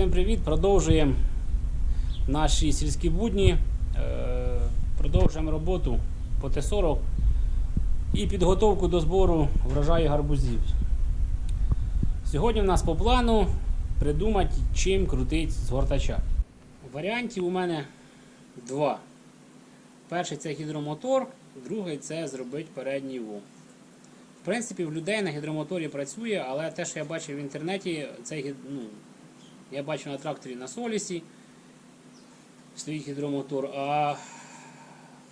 Всім привіт! Продовжуємо наші сільські будні. Е, Продовжуємо роботу по Т-40 і підготовку до збору врожаю гарбузів. Сьогодні в нас по плану придумати, чим крутить згортача. Варіантів у мене два. Перший це гідромотор, другий це зробити передній вум. В принципі, в людей на гідромоторі працює, але те, що я бачив в інтернеті, гід- ну, я бачу на тракторі на Солісі стоїть гідромотор, а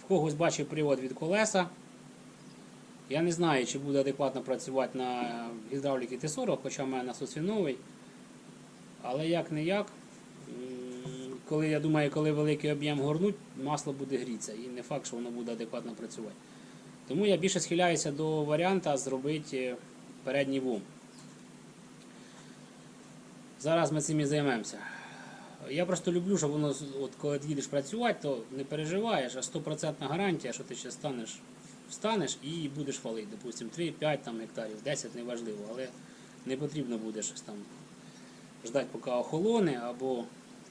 в когось бачив привод від колеса. Я не знаю, чи буде адекватно працювати на гідравліки Т-40, хоча в мене насос він. Але як не як, коли я думаю, коли великий об'єм горнуть, масло буде грітися і не факт, що воно буде адекватно працювати. Тому я більше схиляюся до варіанта зробити передній вум. Зараз ми цим і займемося. Я просто люблю, щоб воно, от коли ти їдеш працювати, то не переживаєш, а 100% гарантія, що ти ще станеш, встанеш і будеш фалити. Допустимо, 3-5 там, гектарів, 10 неважливо, але не потрібно буде щось там ждати, поки охолоне, або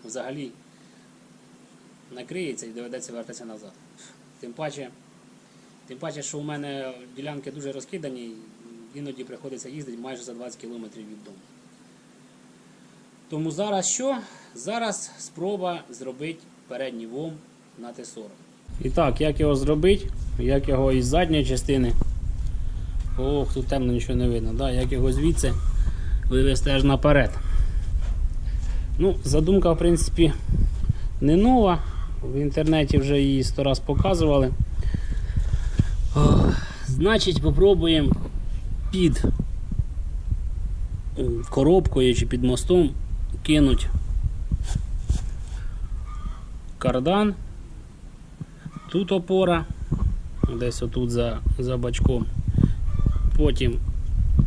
взагалі накриється і доведеться вертатися назад. Тим паче, тим паче, що у мене ділянки дуже розкидані, іноді приходиться їздити майже за 20 км від дому. Тому зараз що? Зараз спроба зробити передній вом на Т-40. І так, як його зробити? Як його із задньої частини. Ох, тут темно нічого не видно. Да? Як його звідси вивести аж наперед. Ну, задумка, в принципі, не нова. В інтернеті вже її сто раз показували. Ох, значить, попробуємо під коробкою чи під мостом кинуть кардан. Тут опора, десь отут за, за бачком. Потім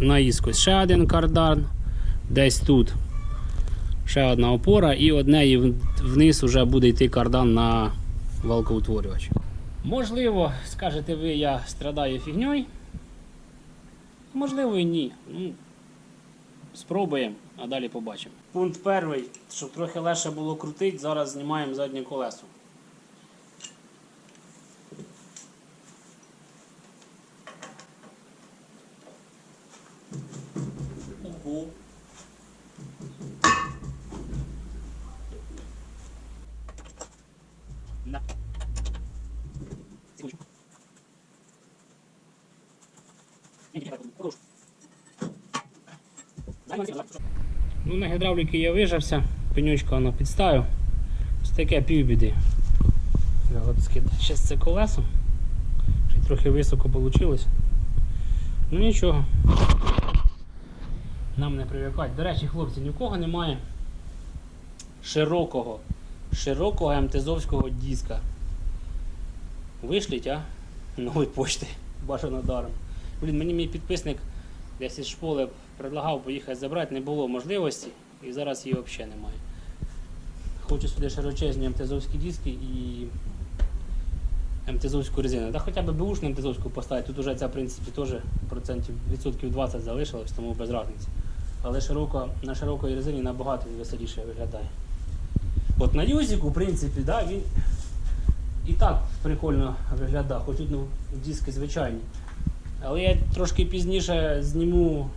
наїскось ще один кардан, десь тут ще одна опора і одне і вниз вже буде йти кардан на валкоутворювач. Можливо, скажете ви, я страдаю фігньою. Можливо і ні. Ну, Спробуємо, а далі побачимо. Пункт перший, щоб трохи легше було крутити, зараз знімаємо заднє колесо. Ого. На. Секундочку. Ні, ні, продовжуй. Ну, на гідравліки я вижався, пенючка воно підставив. Ось таке півбіди. Зараз це колесо. Ще трохи високо вийшло. Ну нічого. Нам не привикати. До речі, хлопці, ні в кого немає широкого, широкого МТЗовського диска. Вишліть, а? Нової почти. Бажано даром. Блін, мені мій підписник десь із школи предлагав поїхати забрати, не було можливості і зараз її взагалі немає. Хочу сюди широчезні МТЗовські диски і МТЗовську резину. Та хоча б бушну МТЗовську поставити, тут вже ця в принципі теж процентів відсотків 20 залишилось, тому без різниці. Але широко, на широкій резині набагато веселіше виглядає. От на юзіку, в принципі, да, він і так прикольно виглядає, хоч тут ну, диски звичайні. Але я трошки пізніше зніму,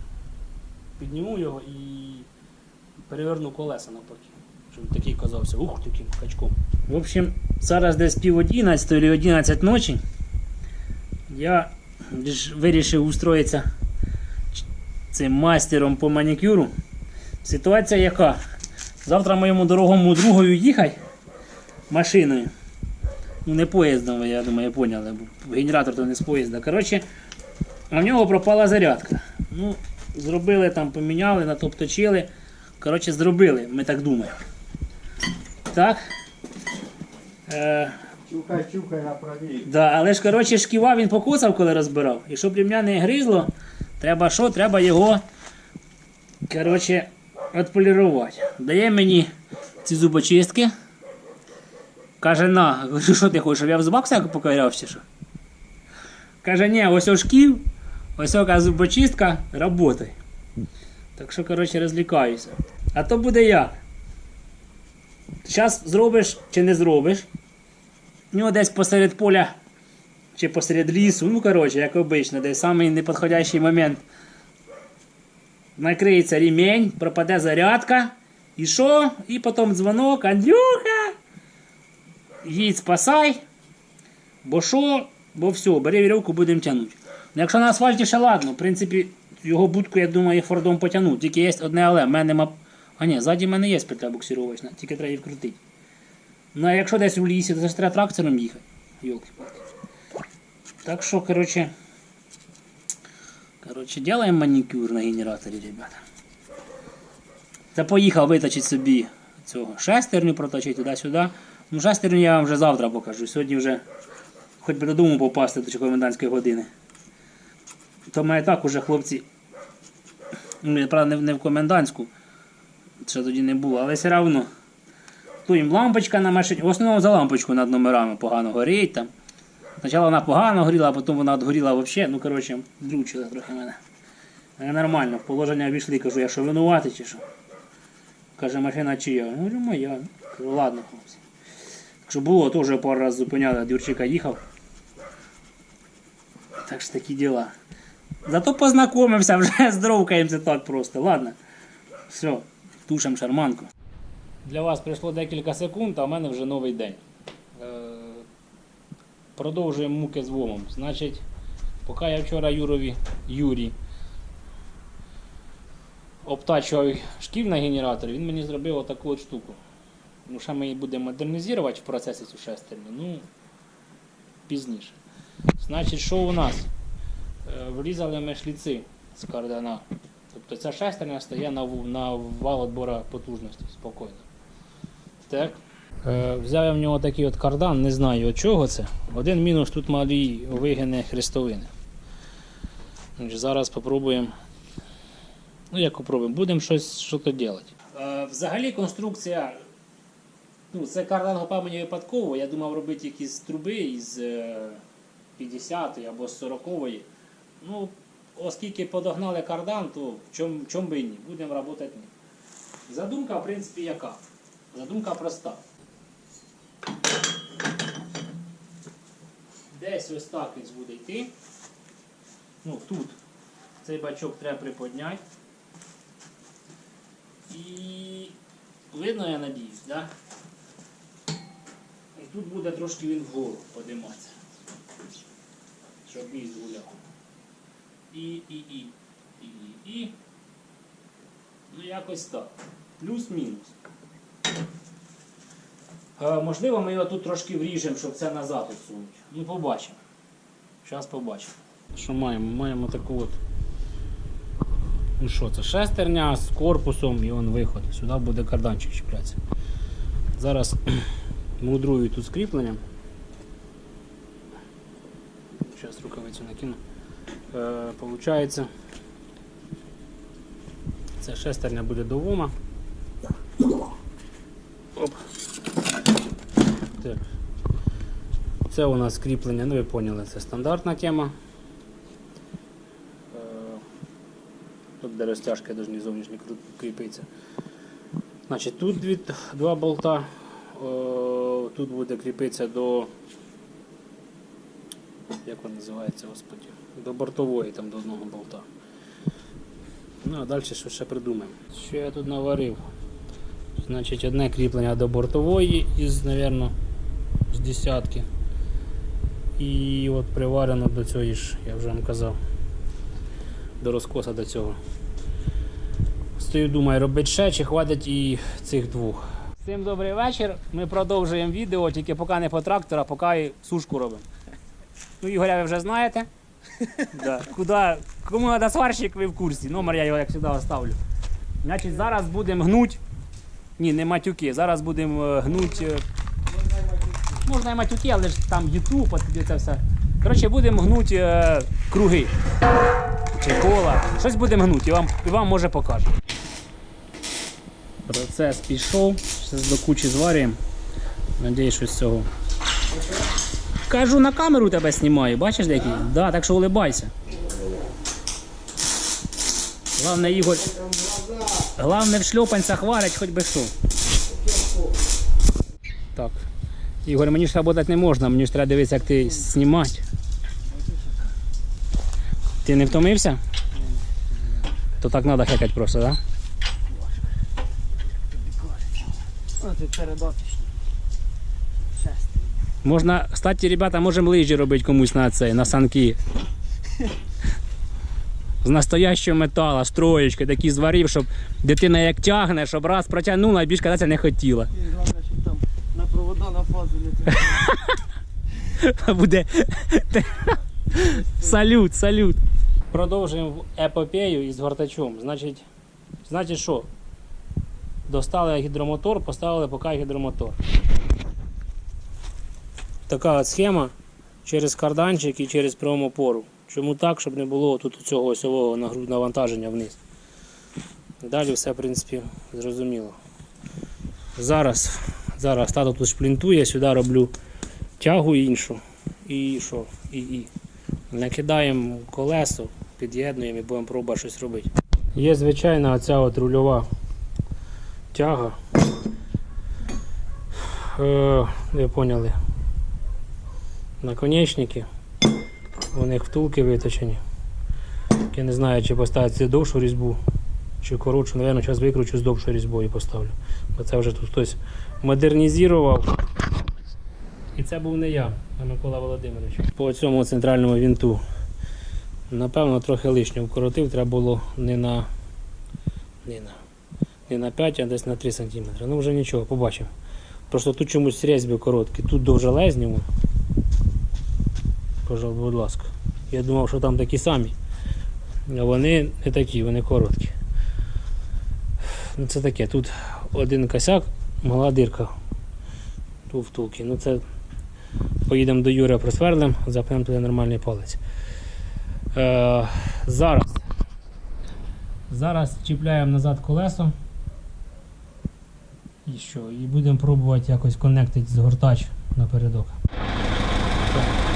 підніму його і переверну колеса навпаки. Щоб такий казався. Ух, таким качком. В общем, зараз десь пів одинадцятої чи 11 ночі. Я вирішив устроїтися цим майстером по манікюру. Ситуація яка? Завтра моєму дорогому другою їхати машиною. Ну не поїздом, я думаю, поняли. бо Генератор то не з поїзда. Коротше, а в нього пропала зарядка. Ну, зробили там, поміняли, натопточили. Коротше, зробили, ми так думаємо. Так. Е, Чухай, чухай на правій. да, але ж коротше, шківа він покусав, коли розбирав. І щоб ремня не гризло, треба що? Треба його коротше, відполірувати. Дає мені ці зубочистки. Каже, на, що ти хочеш, щоб я в зубах всяко поковырявся, чи що? Каже, ні, ось шків, ось ока зубочистка, работай. Так що, коротше, розлікаюся. А то буде як? Зараз зробиш чи не зробиш. У нього десь посеред поля чи посеред лісу, ну коротше, як обично, десь самий неподходящий момент. Накриється ремень, пропаде зарядка. І що? І потім дзвонок, Андрюха! Їдь спасай. Бо що? Бо все, бери вірьовку, будемо тягнути. Ну, якщо на асфальті ще ладно, в принципі, його будку, я думаю, фордом потягнуть. Тільки є одне але. В мене нема. А ні, ззаді в мене є петля буксировочна, тільки треба її вкрутити. Ну а якщо десь у лісі, то ж треба трактором їхати. Йолки-палки. Так що, коротше. Коротше, делаємо манікюр на генераторі, ребята. Та поїхав виточити собі цього шестерню проточити туди-сюди. Ну, шестерню я вам вже завтра покажу. Сьогодні вже хоч би додому попасти до комендантської години. То мене так уже хлопці. Ну, правда, не, в- комендантську. Ще тоді не було, але все одно. То їм лампочка на машині. В основному за лампочку над номерами погано горить там. Спочатку вона погано горіла, а потім вона отгоріла взагалі. Ну, коротше, дрючила трохи мене. Але нормально, в положення війшли, кажу, я що винуватий чи що? Каже, машина чия? Я говорю, моя. Кажу, ладно, хлопці. Так що було, теж пару разів зупиняли, Дюрчика їхав. Так що такі діла. Зато познайомився, вже здоровкаємося так просто. Ладно. Все, тушимо шарманку. Для вас прийшло декілька секунд, а в мене вже новий день. Е, Продовжуємо муки з вомом. Значить, поки я вчора Юрові Юрі обтачував шків на генераторі, він мені зробив отаку от штуку. Ну, ще ми її будемо модернізувати в процесі цю шестерню, ну пізніше. Значить, що у нас? Е, Врізали ми шліци з кардана. Тобто ця шестерня стає на, на вал отбора потужності спокійно. Так. Е, взяв я в нього такий от кардан, не знаю від чого це. Один мінус тут малі вигини хрестовини. Зараз спробуємо. Ну, як попробуємо, будемо щось що то робити. Е, взагалі конструкція. Ну, це кардан гопав мені випадково. Я думав робити якісь труби із е, 50-ї або з 40-ї. Ну, оскільки подогнали кардан, то в чому чом би і ні. Будемо працювати ні. Задумка, в принципі, яка? Задумка проста. Десь ось так він буде йти. Ну, тут цей бачок треба приподняти. І видно, я надіюсь, да? І тут буде трошки він вгору подиматися. Щоб міст гуляв. І, і, і, і, і, і. Ну, якось так. Плюс-мінус. Е, можливо, ми його тут трошки вріжемо, щоб це назад відсунути. Ну, побачимо. Зараз побачимо. Що маємо? Маємо таку от. Ну що, це шестерня з корпусом і он виход. Сюди буде карданчик чіплятися. Зараз мудрую тут з кріпленням. Зараз рукавицю накину. Е, получається, ця шестерня буде до вома. Оп. Це у нас кріплення, ну ви поняли, це стандартна тема. Е, Тут де розтяжки повинні зовнішні кріпитися. Значить, тут два болта. Тут буде кріпитися до. Як він називається, господі? До бортової там до одного болта. Ну, а далі що ще придумаємо. Що я тут наварив? Значить, одне кріплення до бортової із, мабуть, з десятки. І от приварено до цього ж, я вже вам казав, до розкоса до цього. Стою, думаю, робити ще, чи хватить і цих двох. Всім добрий вечір. Ми продовжуємо відео, тільки поки не по трактору, а поки сушку робимо. Ну, Ігоря ви вже знаєте. Да. Куда, кому треба сварщик, ви в курсі. Номер я його, як завжди, оставлю. Значить, зараз будемо гнуть. Ні, не матюки. Зараз будемо е, гнуть. е, Можна і матюки, але ж там YouTube, от це все. Коротше, будемо гнути е, круги. Чи кола. Щось будемо гнути, і вам, і вам може покажу. Процес пішов. Зараз до кучі зварюємо. Надіюсь, що з цього. Кажу, на камеру тебе знімаю, бачиш який? Да, так що улибайся. Главне, Ігор. Главне в шльопанцях варять, хоч би що. Так. Ігор, мені ж працювати не можна, мені ж треба дивитися, як ти знімати. Ти не втомився? То так треба хекати просто, так? Да? А ти передаточний. Можна, кстати, ребята, можемо лижі робити комусь на цей, на санки. З настоящого металу, з троєчки, такі зварів, щоб дитина як тягне, щоб раз протягнула, і більш кататися не хотіла. І головне, щоб там на провода на фазу не. Буде салют, салют. Продовжуємо епопею із гортачом. Значить, значить що? Достали гідромотор, поставили поки гідромотор. Така от схема через карданчик і через промопору. Чому так, щоб не було тут цього осьового навантаження вниз. Далі все, в принципі, зрозуміло. Зараз, зараз тато тут шплінтує, сюди роблю тягу іншу. І що? І, і. Накидаємо колесо, під'єднуємо і будемо пробувати щось робити. Є звичайна оця от рульова тяга. Е, ви поняли. Наконечники. У них втулки виточені. Я не знаю, чи поставити довшу різьбу, чи коротшу. Навірно, зараз викручу з довшою різьбою поставлю. Бо це вже тут хтось модернізував. І це був не я, а Микола Володимирович. По цьому центральному вінту. Напевно, трохи лишнього вкоротив, треба було не на, не на, не на 5, а десь на 3 см. Ну вже нічого, побачимо. Просто тут чомусь різьби короткі, тут довжелезні. Пожалуй, будь ласка. Я думав, що там такі самі. А вони не такі, вони короткі. Ну це таке, тут один косяк, мала дирка. Тут втулки. Ну це поїдемо до Юрія просверлим, запнемо туди нормальний палець. Е, зараз. Зараз чіпляємо назад колесо. І що? І будемо пробувати якось коннектити згортач напередок. Так.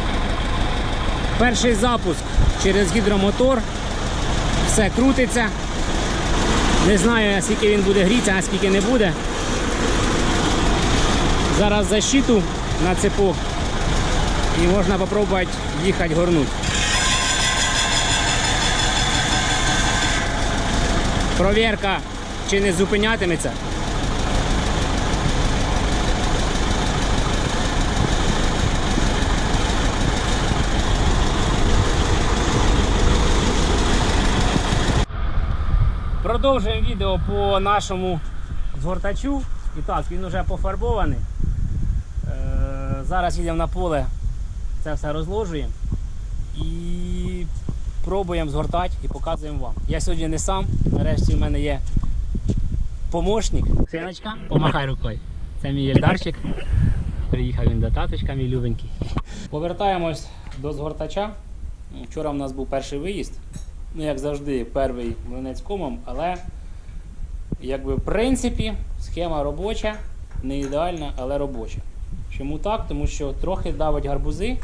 Перший запуск через гідромотор. Все крутиться. Не знаю, наскільки він буде грітися, наскільки не буде. Зараз защиту на цепок і можна спробувати їхати горнути. Провірка, чи не зупинятиметься. Продовжуємо відео по нашому згортачу. І так, він вже пофарбований. Е, зараз їдемо на поле, це все розложуємо і пробуємо згортати і показуємо вам. Я сьогодні не сам, нарешті в мене є помощник. Синочка, помахай рукою. Це мій Ельдарчик. Приїхав він до таточка, мій любенький. Повертаємось до згортача. Вчора в нас був перший виїзд. Ну, як завжди, перший млинець комом, але якби в принципі схема робоча, не ідеальна, але робоча. Чому так? Тому що трохи давить гарбузи,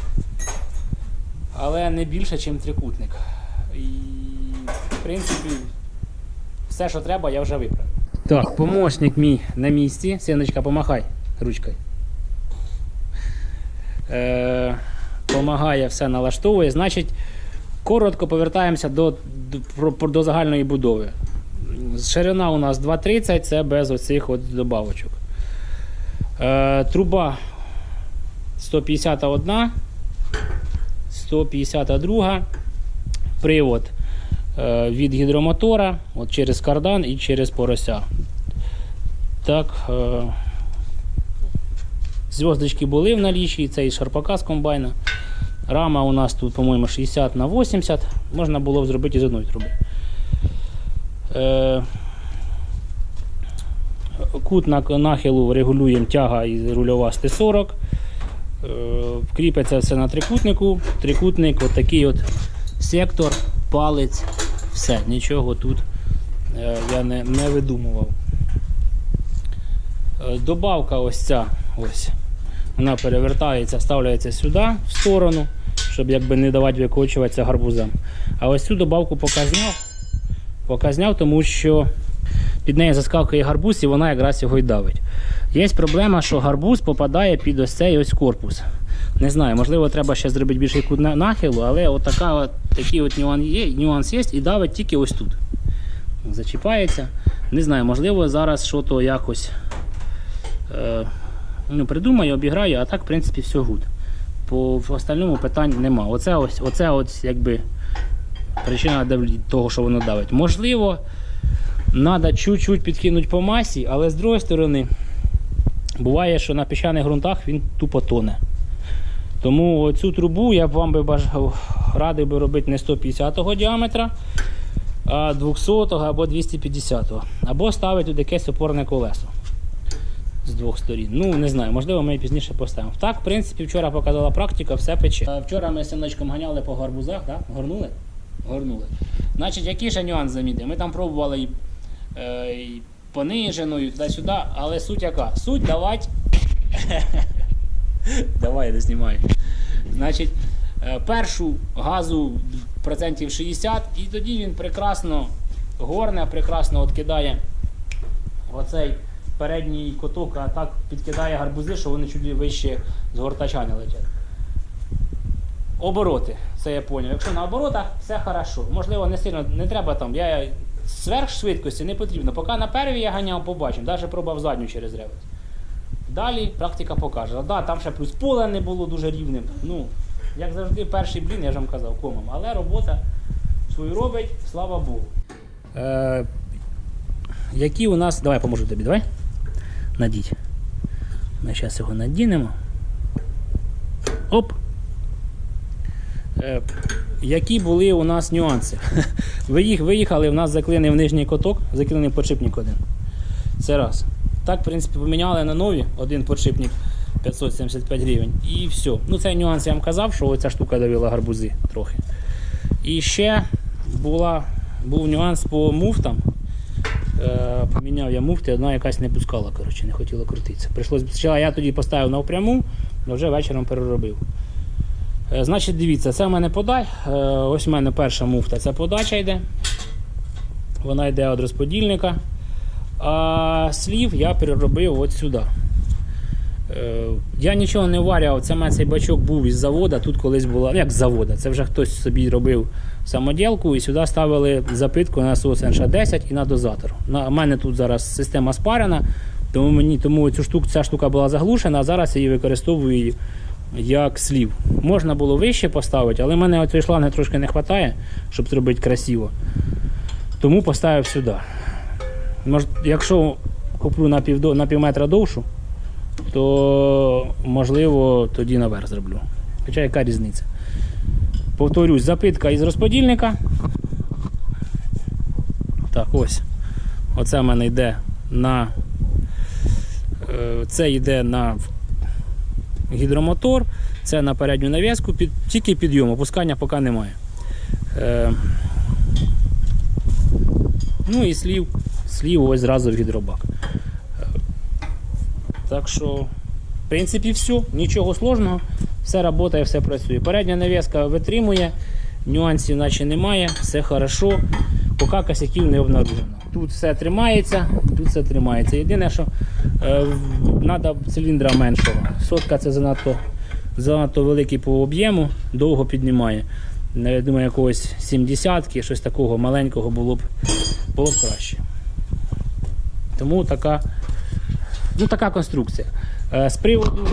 але не більше, ніж трикутник. І в принципі, все, що треба, я вже виправив. Так, помощник мій на місці. Синочка, помахай ручкою. Е, помагає, все налаштовує. Значить, коротко повертаємося до, до, до загальної будови. Ширина у нас 2,30, це без оцих от добавочок. Е, труба 151, 152, привод е, від гідромотора от через кардан і через порося. Так, е, зв'язочки були в налічі, це із шарпака з комбайна. Рама у нас тут, по-моєму, 60 на 80. Можна було б зробити з одної труби. Е, Кут нахилу регулюємо тяга і рульова 140. Е, Кріпиться все на трикутнику. Трикутник, от такий от сектор, палець, все, нічого тут е, я не, не видумував. Добавка ось ця, ось, вона перевертається, ставляється сюди, в сторону, щоб якби не давати викочуватися гарбузам. А ось цю добавку поки зняв, поки зняв, тому що під нею заскакує гарбуз і вона якраз його й давить. Є проблема, що гарбуз попадає під ось цей ось корпус. Не знаю, можливо, треба ще зробити більший кут нахилу, але от от, такий от нюанс є, нюанс є і давить тільки ось тут. Зачіпається. Не знаю, можливо, зараз що то якось е, ну, придумаю, обіграю, а так, в принципі, все гуд. По в остальному питань нема. Оце ось, оце ось якби причина того, що воно давить. Можливо, треба чуть-чуть підкинути по масі, але з другої сторони, буває, що на піщаних ґрунтах він тупо тоне. Тому цю трубу я б вам би бажав, радив би робити не 150-го діаметра, а 200-го або 250-го. Або ставити тут якесь опорне колесо з двох сторін. Ну, не знаю, можливо, ми пізніше поставимо. Так, в принципі, вчора показала практика, все пече. Вчора ми з синочком ганяли по гарбузах, да? горнули? Горнули. Значить, який ще нюанс замітив? Ми там пробували і, е, і пониженою, туди-сюди, але суть яка? Суть давати. Давай, не знімай. Значить, е, першу газу процентів 60, і тоді він прекрасно горне, прекрасно от кидає оцей передній коток, а так підкидає гарбузи, що вони чуть вище з гортача не летять. Обороти, це я поняв. Якщо на оборотах, все хорошо. Можливо, не сильно не треба там. Я сверхшвидкості не потрібно. Поки на первій я ганяв, побачимо. Навіть пробував задню через ревець. Далі практика покаже. Да, там ще плюс поле не було дуже рівним. Ну, як завжди, перший блін, я ж вам казав, комом. Але робота свою робить, слава Богу. Е, які у нас. Давай поможу тобі, давай. Надіть. Ми зараз його надінемо. Оп. Які були у нас нюанси? Виїх, виїхали, в нас заклинив нижній коток, заклинив подшипник один. Це раз. Так, в принципі, поміняли на нові один подшипник 575 гривень. І все. Ну, цей нюанс я вам казав, що оця штука давила гарбузи трохи. І ще була, був нюанс по муфтам. Е, поміняв я муфти, одна якась не пускала, коротше, не хотіла крутитися. Спочатку я тоді поставив напряму, але вже вечором переробив. Е, значить, дивіться, це в мене подай. Е, ось у мене перша муфта, це подача йде. Вона йде від розподільника. А слів я переробив от сюди. Я нічого не варював, це цей бачок був із завода. Тут колись була, як з завода, це вже хтось собі робив самоділку і сюди ставили запитку на насос НШ-10 і на дозатор. У мене тут зараз система спарена, тому мені тому цю штуку, ця штука була заглушена, а зараз я її використовую як слів. Можна було вище поставити, але в мене цієї шланги трошки не вистачає, щоб зробити красиво. Тому поставив сюди. Якщо куплю на пів, на пів метра довшу, то можливо тоді наверх зроблю. Хоча яка різниця? Повторюсь, запитка із розподільника. Так, ось. Оце в мене йде на. е, Це йде на гідромотор, це на передню нав'язку, під, тільки підйом, опускання поки немає. Е, ну і слів, слів ось зразу в гідробак. Е, Так що, в принципі, все, нічого сложного, все працює, все працює. Передня нав'язка витримує, нюансів наче немає, все хорошо, поки косяків не обнаружено. Тут все тримається, тут все тримається. Єдине, що треба циліндра меншого. Сотка це занадто, занадто великий по об'єму, довго піднімає. Ну, Я думаю, якогось 70-ки, щось такого маленького було б, було б краще. Тому така, ну, така конструкція. Е, З приводу,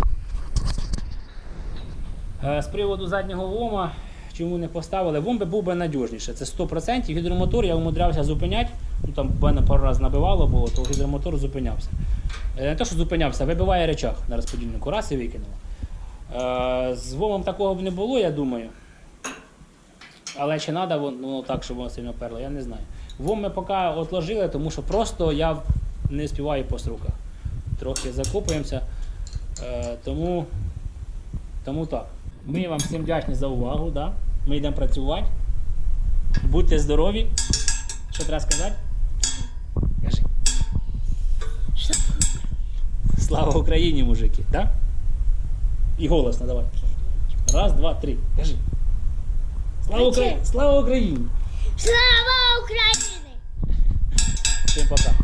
е, з приводу заднього вома, чому не поставили, вом би був би надіжніше. Це 100%. Гідромотор я умудрявся зупиняти. Ну, там мене пару разів набивало було, то гідромотор зупинявся. Е, Не те, що зупинявся, вибиває речах на розподільнику. Раз і викинуло. З вомом такого б не було, я думаю. Але чи треба воно так, щоб воно сильно перло, я не знаю. Вом ми поки отложили, тому що просто я не співаю по строках. Трохи закопуємося. Е, тому, тому так. Ми вам всім вдячні за увагу. Да? Ми йдемо працювати. Будьте здорові. Що треба сказати? Кажи. Слава Україні, мужики, так? І голосно давай. Раз, два, три. Кажи. Слава, Укра... Слава Україні! Слава Україні! Всім пока.